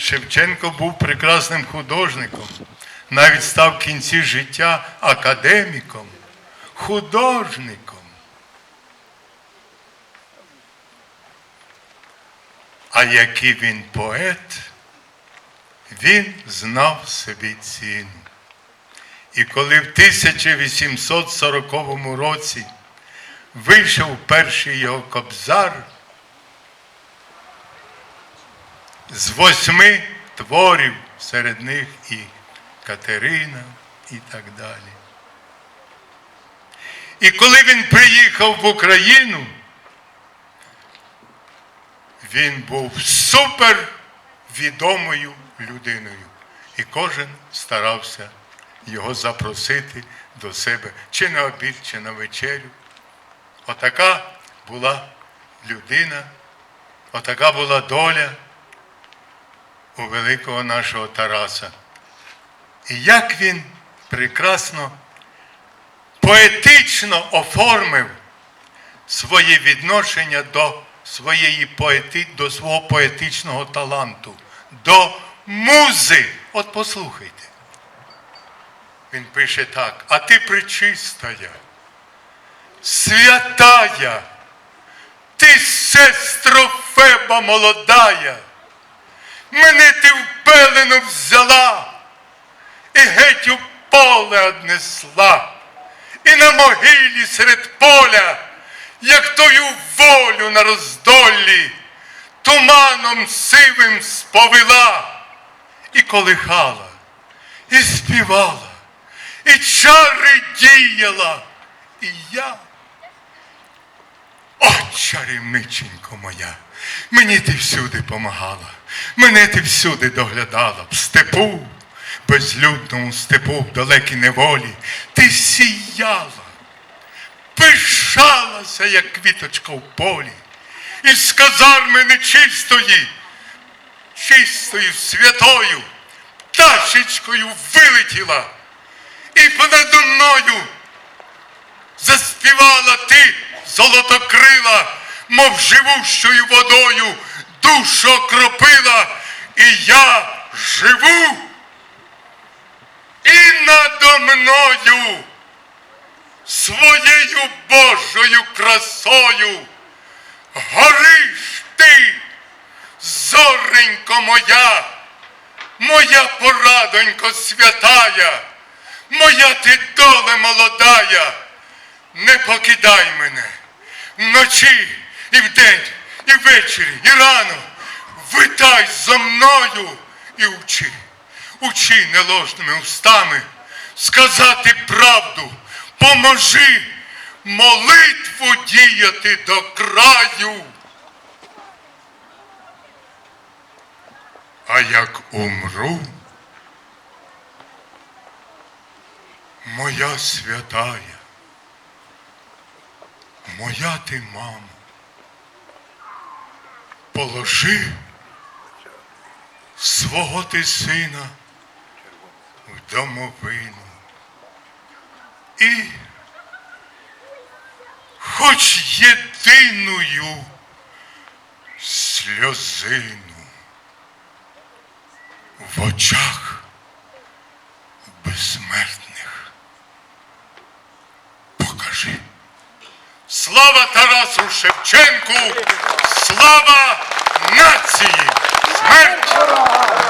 Шевченко був прекрасним художником, навіть став в кінці життя академіком, художником. А який він поет, він знав собі ціну. І коли в 1840 році вийшов перший його кобзар, з восьми творів, серед них і Катерина, і так далі. І коли він приїхав в Україну, він був супер відомою людиною. І кожен старався його запросити до себе чи на обід, чи на вечерю. Отака була людина, отака була доля у великого нашого Тараса. І як він прекрасно, поетично оформив своє відношення до своєї поети, до свого поетичного таланту, до музи. От послухайте. Він пише так, а ти причистая, святая, ти сестро Феба молодая, мене ти в пелену взяла і геть у поле однесла, і на могилі серед поля, як тою волю на роздоллі, туманом сивим сповила і колихала, і співала, і чари діяла, і я. Чарівниченько моя, мені ти всюди помагала, мене ти всюди доглядала, в степу, безлюдному степу, в далекій неволі, ти сіяла, пишалася, як квіточка в полі, і з казарми нечистої, чистою святою, пташечкою вилетіла, і понадо мною заспівала ти, золотокрила, мов живущою водою, душу окропила, і я живу, і надо мною своєю Божою красою гориш ти, зоренько моя, моя порадонько святая, моя ти доле молодая не покидай мене вночі і вдень, і ввечері, і рано. Витай зо мною і учи, учи неложними устами сказати правду, поможи молитву діяти до краю. А як умру, моя святая, моя ти мамо, положи свого ти сина в домовину. І хоч єдиною сльозину в очах безсмертних Слава Тарасу Шевченку! Слава нації! Смерть!